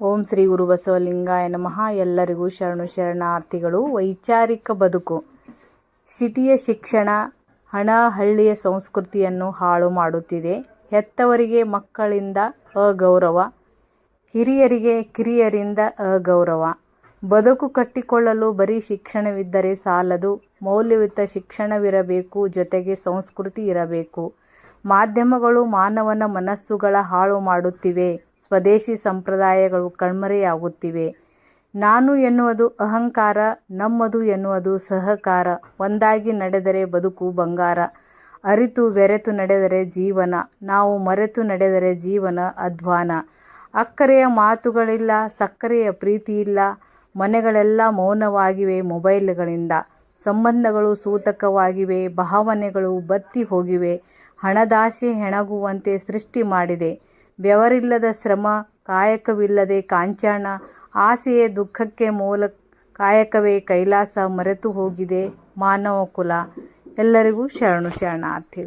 ಓಂ ಶ್ರೀ ಗುರು ಬಸವಲಿಂಗಾಯ ನಮಃ. ಎಲ್ಲರಿಗೂ ಶರಣು ಶರಣಾರ್ಥಿಗಳು. ವೈಚಾರಿಕ ಬದುಕು. ಸಿಟಿಯ ಶಿಕ್ಷಣ, ಹಣ, ಹಳ್ಳಿಯ ಸಂಸ್ಕೃತಿಯನ್ನು ಹಾಳು ಮಾಡುತ್ತಿದೆ. ಹೆತ್ತವರಿಗೆ ಮಕ್ಕಳಿಂದ ಅಗೌರವ, ಹಿರಿಯರಿಗೆ ಕಿರಿಯರಿಂದ ಅಗೌರವ. ಬದುಕು ಕಟ್ಟಿಕೊಳ್ಳಲು ಬರೀ ಶಿಕ್ಷಣವಿದ್ದರೆ ಸಾಲದು. ಮೌಲ್ಯಯುತ ಶಿಕ್ಷಣವಿರಬೇಕು, ಜೊತೆಗೆ ಸಂಸ್ಕೃತಿ ಇರಬೇಕು. ಮಾಧ್ಯಮಗಳು ಮಾನವನ ಮನಸ್ಸುಗಳ ಹಾಳು ಮಾಡುತ್ತಿವೆ. ಸ್ವದೇಶಿ ಸಂಪ್ರದಾಯಗಳು ಕಣ್ಮರೆಯಾಗುತ್ತಿವೆ. ನಾನು ಎನ್ನುವುದು ಅಹಂಕಾರ, ನಮ್ಮದು ಎನ್ನುವುದು ಸಹಕಾರ. ಒಂದಾಗಿ ನಡೆದರೆ ಬದುಕು ಬಂಗಾರ. ಅರಿತು ಬೆರೆತು ನಡೆದರೆ ಜೀವನ. ನಾವು ಮರೆತು ನಡೆದರೆ ಜೀವನ ಅಧ್ವಾನ. ಅಕ್ಕರೆಯ ಮಾತುಗಳಿಲ್ಲ, ಸಕ್ಕರೆಯ ಪ್ರೀತಿ ಇಲ್ಲ. ಮನೆಗಳೆಲ್ಲ ಮೌನವಾಗಿವೆ ಮೊಬೈಲ್ಗಳಿಂದ. ಸಂಬಂಧಗಳು ಸೂತಕವಾಗಿವೆ, ಭಾವನೆಗಳು ಬತ್ತಿ ಹೋಗಿವೆ. ಹಣದಾಸೆ ಹೆಣಗುವಂತೆ ಸೃಷ್ಟಿ ಮಾಡಿದೆ. ಬೆವರಿಲ್ಲದ ಶ್ರಮ, ಕಾಯಕವಿಲ್ಲದೆ ಕಾಂಚಾಣ ಆಸೆಯೇ ದುಃಖಕ್ಕೆ ಮೂಲ, ಕಾಯಕವೇ ಕೈಲಾಸ ಮರೆತು ಹೋಗಿದೆ ಮಾನವ ಕುಲ ಎಲ್ಲರಿಗೂ ಶರಣು ಶರಣಾರ್ಥಿ